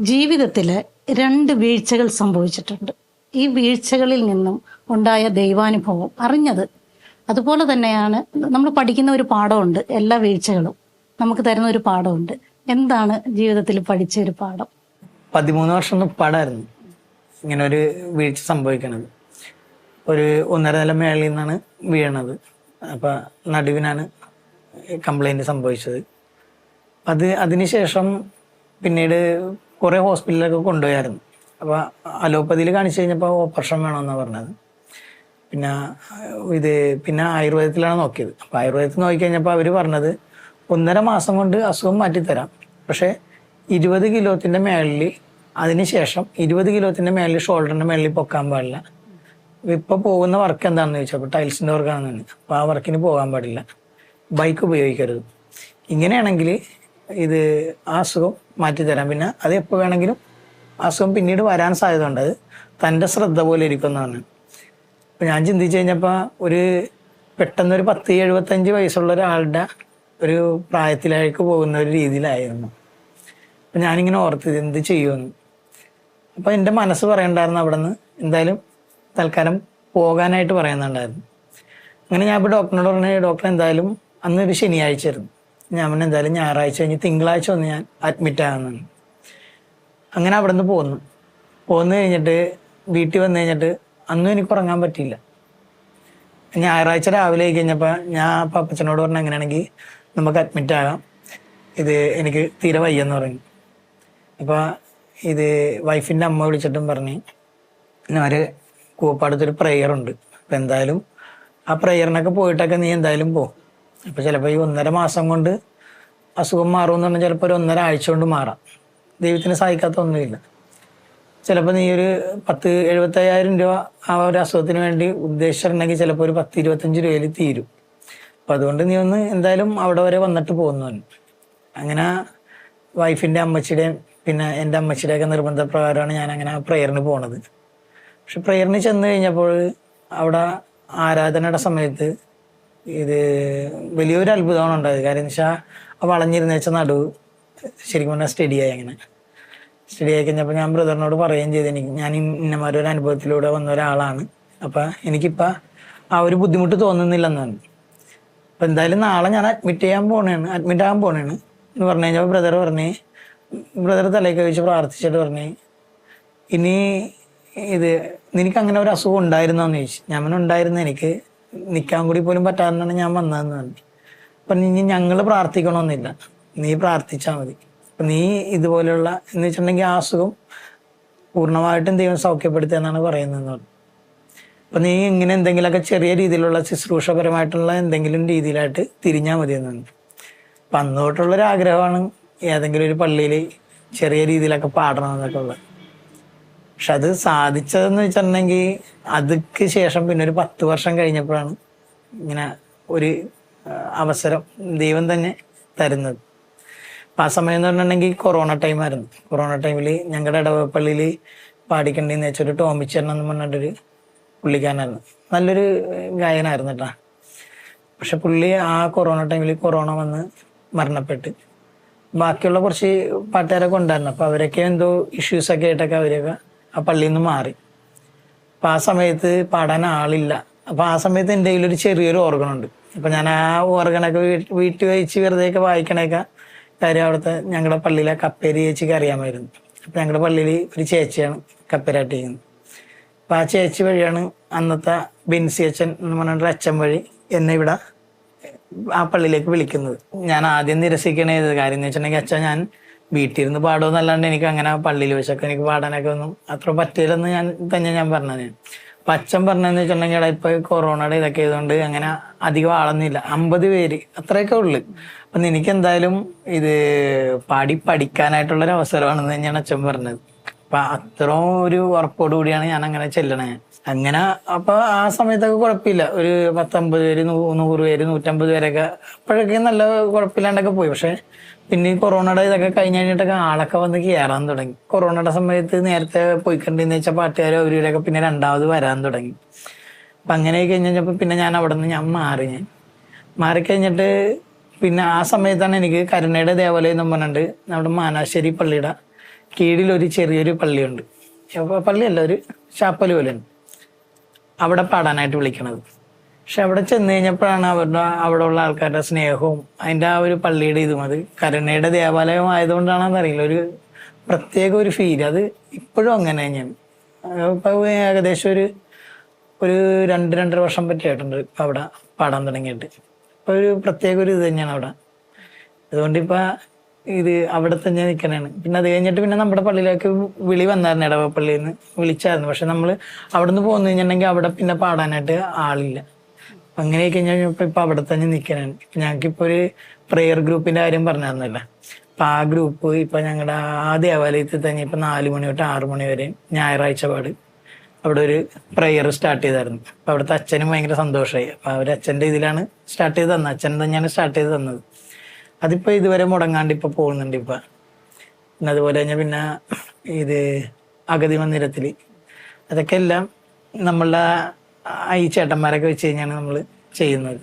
ജീവിതത്തിൽ രണ്ട് വീഴ്ചകൾ സംഭവിച്ചിട്ടുണ്ട്. ഈ വീഴ്ചകളിൽ നിന്നും ഉണ്ടായ ദൈവാനുഭവം അറിഞ്ഞത്. അതുപോലെ തന്നെയാണ് നമ്മൾ പഠിക്കുന്ന ഒരു പാഠമുണ്ട് എല്ലാ വീഴ്ചകളും. നമുക്ക് തരുന്ന ഒരു പാഠമുണ്ട്. എന്താണ് ജീവിതത്തിൽ പഠിച്ച ഒരു പാഠം? പതിമൂന്ന് വർഷം പാടായിരുന്നു ഇങ്ങനെ ഒരു വീഴ്ച സംഭവിക്കണത്. ഒരു ഒന്നര നില മേളിൽ നിന്നാണ് വീണത് അപ്പം നടുവിനാണ് കംപ്ലൈന്റ് സംഭവിച്ചത്. അത് അതിനുശേഷം പിന്നീട് കുറേ ഹോസ്പിറ്റലിലൊക്കെ കൊണ്ടുപോയായിരുന്നു. അപ്പോൾ അലോപ്പതിയിൽ കാണിച്ചു കഴിഞ്ഞപ്പോൾ ഓപ്പറേഷൻ വേണമെന്നാണ് പറഞ്ഞത്. പിന്നെ ഇത് പിന്നെ ആയുർവേദത്തിലാണ് നോക്കിയത്. അപ്പോൾ ആയുർവേദത്തിൽ നോക്കിക്കഴിഞ്ഞപ്പോൾ അവർ പറഞ്ഞത് ഒന്നര മാസം കൊണ്ട് അസുഖം മാറ്റിത്തരാം. പക്ഷേ ഇരുപത് കിലോത്തിന്റെ മേളിൽ അതിന് ശേഷം ഇരുപത് കിലോത്തിന്റെ മേളിൽ ഷോൾഡറിന്റെ മേളിൽ പൊക്കാൻ പാടില്ല. ഇപ്പോൾ പോകുന്ന വർക്ക് എന്താണെന്ന് ചോദിച്ചപ്പോൾ ടൈൽസിന്റെ വർക്കാണെന്ന് അപ്പോൾ ആ വർക്കിന് പോകാൻ പാടില്ല. ബൈക്ക് ഉപയോഗിക്കരുത്. ഇങ്ങനെയാണെങ്കിൽ ഇത് ആ അസുഖം മാറ്റിത്തരാം പിന്നെ അത് എപ്പോൾ വേണമെങ്കിലും അസുഖം പിന്നീട് വരാൻ സാധ്യത ഉണ്ട് അത് തന്റെ ശ്രദ്ധ പോലെ ഇരിക്കുന്നതാണ്. അപ്പം ഞാൻ ചിന്തിച്ചു കഴിഞ്ഞപ്പോൾ ഒരു പെട്ടെന്ന് ഒരു പത്ത് എഴുപത്തഞ്ച് വയസ്സുള്ള ഒരാളുടെ ഒരു പ്രായത്തിലേക്ക് പോകുന്ന ഒരു രീതിയിലായിരുന്നു. അപ്പം ഞാനിങ്ങനെ ഓർത്തത് എന്ത് ചെയ്യുമെന്ന്. അപ്പോൾ എന്റെ മനസ്സ് പറയണ്ടായിരുന്നു അവിടെ നിന്ന് എന്തായാലും തൽക്കാലം പോകാനായിട്ട് പറയുന്നുണ്ടായിരുന്നു. അങ്ങനെ ഞാൻ ഇപ്പോൾ ഡോക്ടറിനോട് പറഞ്ഞു ഡോക്ടർ എന്തായാലും അന്ന് ഒരു ശനിയാഴ്ച ആയിരുന്നു. ഞാൻ എന്തായാലും ഞായറാഴ്ച കഴിഞ്ഞ് തിങ്കളാഴ്ച വന്ന് ഞാൻ അഡ്മിറ്റ് ആകുന്നു അങ്ങനെ അവിടെ നിന്ന് പോന്നു. പോന്നു കഴിഞ്ഞിട്ട് വീട്ടിൽ വന്നു കഴിഞ്ഞിട്ട് അന്നും എനിക്ക് ഉറങ്ങാൻ പറ്റിയില്ല. ഞായറാഴ്ച രാവിലെ ആയി കഴിഞ്ഞപ്പോൾ ഞാൻ പപ്പച്ചനോട് പറഞ്ഞു അങ്ങനെയാണെങ്കിൽ നമുക്ക് അഡ്മിറ്റ് ആകാം. ഇത് എനിക്ക് തീരെ വയ്യെന്ന് പറഞ്ഞു. അപ്പോൾ ഇത് വൈഫിന്റെ അമ്മ വിളിച്ചിട്ടും പറഞ്ഞ്. ഒരു കൂപ്പാടത്തൊരു പ്രെയർ ഉണ്ട്. അപ്പം എന്തായാലും ആ പ്രെയറിനൊക്കെ പോയിട്ടൊക്കെ നീ എന്തായാലും പോ. അപ്പോൾ ചിലപ്പോൾ ഈ ഒന്നര മാസം കൊണ്ട് അസുഖം മാറുമെന്ന് പറഞ്ഞാൽ ചിലപ്പോൾ ഒരു ഒന്നര ആഴ്ച കൊണ്ട് മാറാം. ദൈവത്തിന് സഹായിക്കാത്ത ഒന്നുമില്ല. ചിലപ്പോൾ നീ ഒരു പത്ത് എഴുപത്തയ്യായിരം രൂപ ആ ഒരു അസുഖത്തിന് വേണ്ടി ഉദ്ദേശിച്ചിട്ടുണ്ടെങ്കിൽ ചിലപ്പോൾ ഒരു പത്ത് ഇരുപത്തഞ്ച് രൂപയിൽ തീരും. അപ്പം അതുകൊണ്ട് നീ ഒന്ന് എന്തായാലും അവിടെ വരെ വന്നിട്ട് പോകുന്നു അങ്ങനെ വൈഫിന്റെ അമ്മച്ചിയുടെയും പിന്നെ എന്റെ അമ്മച്ചിയുടെയൊക്കെ നിർബന്ധപ്രകാരമാണ് ഞാൻ അങ്ങനെ ആ പ്രേയറിന് പോണത്. പക്ഷെ പ്രെയറിന് ചെന്ന് കഴിഞ്ഞപ്പോൾ അവിടെ ആരാധനയുടെ സമയത്ത് ഇത് വലിയൊരു അത്ഭുതമാണ് ഉണ്ടായത്. കാര്യം എന്ന് വെച്ചാൽ ആ വളഞ്ഞിരുന്ന വെച്ച നടു ശരിക്കും പറഞ്ഞാൽ സ്റ്റഡിയായി അങ്ങനെ. സ്റ്റഡി ആയി കഴിഞ്ഞപ്പോൾ ഞാൻ ബ്രദറിനോട് പറയുകയും ചെയ്തു. എനിക്ക് ഞാൻ ഇന്നമാരൊരു ഒരു അനുഭവത്തിലൂടെ വന്ന ഒരാളാണ്. അപ്പം എനിക്കിപ്പോൾ ആ ഒരു ബുദ്ധിമുട്ട് തോന്നുന്നില്ലെന്ന് പറഞ്ഞു അപ്പം എന്തായാലും നാളെ ഞാൻ അഡ്മിറ്റ് ചെയ്യാൻ പോണേണ്. അഡ്മിറ്റ് ആകാൻ പോണേണ് എന്ന് പറഞ്ഞു കഴിഞ്ഞപ്പോൾ ബ്രദർ പറഞ്ഞേ ബ്രദർ തലേക്ക് വെച്ച് പ്രാർത്ഥിച്ചിട്ട് പറഞ്ഞു ഇനി ഇത് നിനക്ക് അങ്ങനെ ഒരു അസുഖം ഉണ്ടായിരുന്നോ? എന്ന് ചോദിച്ചു. ഞാൻ ഉണ്ടായിരുന്നു. എനിക്ക് നിൽക്കാൻ കൂടി പോലും പറ്റാതെന്നാണ് ഞാൻ വന്നതെന്ന് പറഞ്ഞു. അപ്പം ഇനി ഞങ്ങൾ പ്രാർത്ഥിക്കണമെന്നില്ല നീ പ്രാർത്ഥിച്ചാൽ മതി. അപ്പം നീ ഇതുപോലെയുള്ള എന്ന് വെച്ചിട്ടുണ്ടെങ്കിൽ ആ അസുഖം പൂർണമായിട്ടും ദൈവം സൗഖ്യപ്പെടുത്തുക എന്നാണ് പറയുന്നതെന്ന് പറഞ്ഞു. അപ്പം നീ ഇങ്ങനെ എന്തെങ്കിലുമൊക്കെ ചെറിയ രീതിയിലുള്ള ശുശ്രൂഷപരമായിട്ടുള്ള എന്തെങ്കിലും രീതിയിലായിട്ട് തിരിഞ്ഞാൽ മതി എന്നാണ് അപ്പം അന്നോട്ടുള്ളൊരാഗ്രഹമാണ് ഏതെങ്കിലും ഒരു പള്ളിയിൽ ചെറിയ രീതിയിലൊക്കെ പാടണം എന്നൊക്കെ ഉള്ളത്. പക്ഷെ അത് സാധിച്ചതെന്ന് വെച്ചിട്ടുണ്ടെങ്കിൽ അതിക്ക് ശേഷം പിന്നെ ഒരു പത്ത് വർഷം കഴിഞ്ഞപ്പോഴാണ് ഇങ്ങനെ ഒരു അവസരം ദൈവം തന്നെ തരുന്നത്. അപ്പം ആ സമയം എന്ന് പറഞ്ഞിട്ടുണ്ടെങ്കിൽ കൊറോണ ടൈമായിരുന്നു കൊറോണ ടൈമിൽ ഞങ്ങളുടെ ഇടവപ്പള്ളിയിൽ പാടിക്കണ്ടെന്ന് വെച്ചൊരു ടോമിച്ചേരൻ എന്ന് പറഞ്ഞിട്ടൊരു പുള്ളിക്കാരനായിരുന്നു. നല്ലൊരു ഗായകനായിരുന്നു കേട്ടോ പക്ഷെ പുള്ളി ആ കൊറോണ ടൈമിൽ കൊറോണ വന്ന് മരണപ്പെട്ട്. ബാക്കിയുള്ള കുറച്ച് പാട്ടുകാരൊക്കെ ഉണ്ടായിരുന്നു. അപ്പം അവരൊക്കെ എന്തോ ഇഷ്യൂസൊക്കെ ആയിട്ടൊക്കെ അവരൊക്കെ ആ പള്ളിയിൽ നിന്ന് മാറി. അപ്പോൾ ആ സമയത്ത് പാടാൻ ആളില്ല. അപ്പോൾ ആ സമയത്ത് എന്റെ കയ്യിൽ ഒരു ചെറിയൊരു ഓർഗണുണ്ട് അപ്പൊ ഞാൻ ആ ഓർഗണൊക്കെ വീട്ടിൽ വെച്ച് വെറുതെ ഒക്കെ വായിക്കണേക്കാ കാര്യം അവിടുത്തെ ഞങ്ങളുടെ പള്ളിയിലെ കപ്പേരി ചേച്ചിക്ക് അറിയാമായിരുന്നു. അപ്പോൾ ഞങ്ങളുടെ പള്ളിയിൽ ഒരു ചേച്ചിയാണ് കപ്പേരാട്ടിക്കുന്നത് അപ്പം ആ ചേച്ചി വഴിയാണ് അന്നത്തെ ബിൻസി അച്ഛൻ എന്ന് പറഞ്ഞിട്ട് അച്ഛൻ വഴി എന്നെ ഇവിടെ ആ പള്ളിയിലേക്ക് വിളിക്കുന്നത്. ഞാൻ ആദ്യം നിരസിക്കണേത് കാര്യം എന്ന് വെച്ചിട്ടുണ്ടെങ്കിൽ അച്ഛൻ ഞാൻ വീട്ടിൽ ഇരുന്ന് പാടുമെന്നല്ലാണ്ട് എനിക്ക് അങ്ങനെ പള്ളിയിൽ വെച്ചൊക്കെ എനിക്ക് പാടാനൊക്കെ ഒന്നും അത്ര പറ്റില്ലെന്ന് ഞാൻ തന്നെ ഞാൻ പറഞ്ഞത്. പച്ചം പറഞ്ഞതെന്ന് വെച്ചിട്ടുണ്ടെങ്കിൽ ഇപ്പൊ കൊറോണയുടെ ഇതൊക്കെ ആയതുകൊണ്ട് അങ്ങനെ അധികം ആളൊന്നുമില്ല. അമ്പത് പേര് അത്രയൊക്കെ ഉള്ളു. അപ്പൊ എനിക്ക് എന്തായാലും ഇത് പാടി പഠിക്കാനായിട്ടുള്ള ഒരു അവസരമാണെന്ന് തന്നെയാണ് അച്ഛൻ പറഞ്ഞത്. അപ്പൊ അത്രയും ഒരു ഉറപ്പോടു കൂടിയാണ് ഞാൻ അങ്ങനെ ചെല്ലണേ. അങ്ങനെ അപ്പൊ ആ സമയത്തൊക്കെ കുഴപ്പമില്ല. ഒരു പത്തമ്പത് പേര് നൂറ് പേര് നൂറ്റമ്പത് പേരൊക്കെ അപ്പോഴൊക്കെ നല്ല കുഴപ്പമില്ലാണ്ടൊക്കെ പോയി. പക്ഷെ പിന്നെ ഈ കൊറോണയുടെ ഇതൊക്കെ കഴിഞ്ഞ് കഴിഞ്ഞിട്ടൊക്കെ ആളൊക്കെ വന്ന് കയറാൻ തുടങ്ങി. കൊറോണയുടെ സമയത്ത് നേരത്തെ പോയിക്കണ്ടെന്ന് വെച്ചാൽ പാട്ടുകാരും അവരൊക്കെ പിന്നെ രണ്ടാമത് വരാൻ തുടങ്ങി. അപ്പൊ അങ്ങനെ കഴിഞ്ഞപ്പോ പിന്നെ ഞാൻ അവിടെ നിന്ന് ഞാൻ മാറി. ഞാൻ മാറിക്കഴിഞ്ഞിട്ട് പിന്നെ ആ സമയത്താണ് എനിക്ക് കരുണയുടെ ദേവാലയം എന്ന് പറഞ്ഞിട്ട് നമ്മുടെ മാനാശ്ശേരി പള്ളിയുടെ കീഴിൽ ഒരു ചെറിയൊരു പള്ളിയുണ്ട്. പള്ളിയല്ല ഒരു ചാപ്പൽ പോലെയുണ്ട്. അവിടെ പാടാനായിട്ട് വിളിക്കണത്. പക്ഷെ അവിടെ ചെന്ന് കഴിഞ്ഞപ്പോഴാണ് അവരുടെ അവിടെ ഉള്ള ആൾക്കാരുടെ സ്നേഹവും അതിന്റെ ആ ഒരു പള്ളിയുടെ ഇതും അത് കരുണയുടെ ദേവാലയം ആയതുകൊണ്ടാണെന്ന് അറിയില്ല ഒരു പ്രത്യേക ഒരു ഫീൽ അത് ഇപ്പോഴും അങ്ങനെ തന്നെയാണ്. ഇപ്പം ഏകദേശം ഒരു ഒരു രണ്ട് രണ്ടര വർഷം പറ്റിയായിട്ടുണ്ട് ഇപ്പം അവിടെ പാടാൻ തുടങ്ങിയിട്ട്. ഇപ്പൊ ഒരു പ്രത്യേക ഒരു ഇത് തന്നെയാണ് അവിടെ. അതുകൊണ്ട് ഇപ്പൊ ഇത് അവിടെ തന്നെ നിൽക്കണേണ് പിന്നെ അത് കഴിഞ്ഞിട്ട് പിന്നെ നമ്മുടെ പള്ളിയിലേക്ക് വിളി വന്നായിരുന്നു ഇടവപ്പള്ളിയിൽ നിന്ന് വിളിച്ചായിരുന്നു പക്ഷെ നമ്മൾ അവിടെ നിന്ന് പോന്നു കഴിഞ്ഞിട്ടുണ്ടെങ്കിൽ അവിടെ പിന്നെ പാടാനായിട്ട് ആളില്ല. അങ്ങനെയൊക്കെ കഴിഞ്ഞപ്പോ ഇപ്പൊ അവിടെ തന്നെ നിൽക്കണേണ് ഇപ്പൊ ഞങ്ങൾക്കിപ്പോ ഒരു പ്രെയർ ഗ്രൂപ്പിന്റെ കാര്യം പറഞ്ഞായിരുന്നല്ലോ അപ്പൊ ആ ഗ്രൂപ്പ് ഇപ്പൊ ഞങ്ങളുടെ ആ ദേവാലയത്തിൽ തന്നെ ഇപ്പൊ നാല് മണി തൊട്ട് ആറു മണി വരെ ഞായറാഴ്ച പാട്. അവിടെ ഒരു പ്രെയർ സ്റ്റാർട്ട് ചെയ്തായിരുന്നു അപ്പൊ അവിടുത്തെ അച്ഛനും ഭയങ്കര സന്തോഷമായി അപ്പൊ അവർ അച്ഛന്റെ ഇതിലാണ് സ്റ്റാർട്ട് ചെയ്ത് തന്നത്. അച്ഛൻ തന്നെയാണ് സ്റ്റാർട്ട് ചെയ്ത് തന്നത്. അതിപ്പോ ഇതുവരെ മുടങ്ങാണ്ട് ഇപ്പൊ പോകുന്നുണ്ട് ഇപ്പൊ. പിന്നെ അതുപോലെ തന്നെ പിന്നെ ഇത് അഗതി മന്ദിരത്തിൽ. അതൊക്കെ എല്ലാം നമ്മളുടെ ഈ ചേട്ടന്മാരൊക്കെ വെച്ച് കഴിഞ്ഞാണ് നമ്മൾ ചെയ്യുന്നത്.